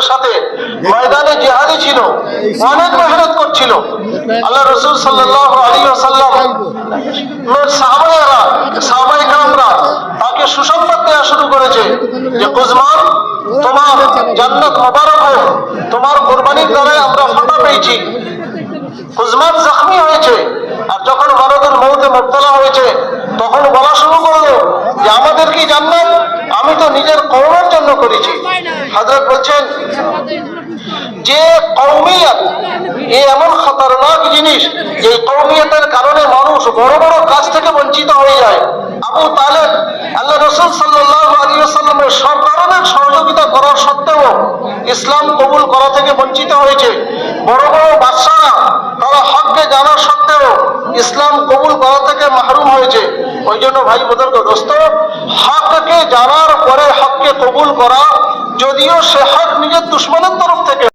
পরিবারের সাথে ময়দানে জেহাদি ছিল, অনেক মেহনত করছিল। আল্লাহ রসুল সাল্লাহ আলী আসাল্লাম সাহাবাই কামরা তাকে সুসংবাদ দেওয়া শুরু করেছে যে কুজমান তোমার জান্নাত মোবারক হোক, তোমার কোরবানির দ্বারাই আমরা ফাটা পেয়েছি। উজমান জখমি হয়েছে, আর যখন মারদের মৌতে মুক্তলা হয়েছে, তখন বলা শুরু করল যে, আমাদের কি জান্নাত? আমি তো নিজের কৌমের জন্য করেছি। হজরত বলছেন, যে কৌমিয়ত এ এমন খতরনাক জিনিস যে কৌমিয়তের কারণে মানুষ বড় বড় কাজ থেকে বঞ্চিত হয়ে যায়। আবু তালেব, আল্লাহ রসুল সাল্লাহ আলী সাল্লামের সব ধরনের সহযোগিতা করার সত্ত্বেও ইসলাম কবুল করা থেকে বঞ্চিত হয়েছে। বড় বড় বাদশারা তারা হককে জানার সত্ত্বেও ইসলাম কবুল করা থেকে মাহরুম হয়েছে। ওই জন্য ভাই বোধর্গ দোস্ত, হককে জানার পরে হককে কবুল করা যদিও সে হক নিজের দুশ্মনের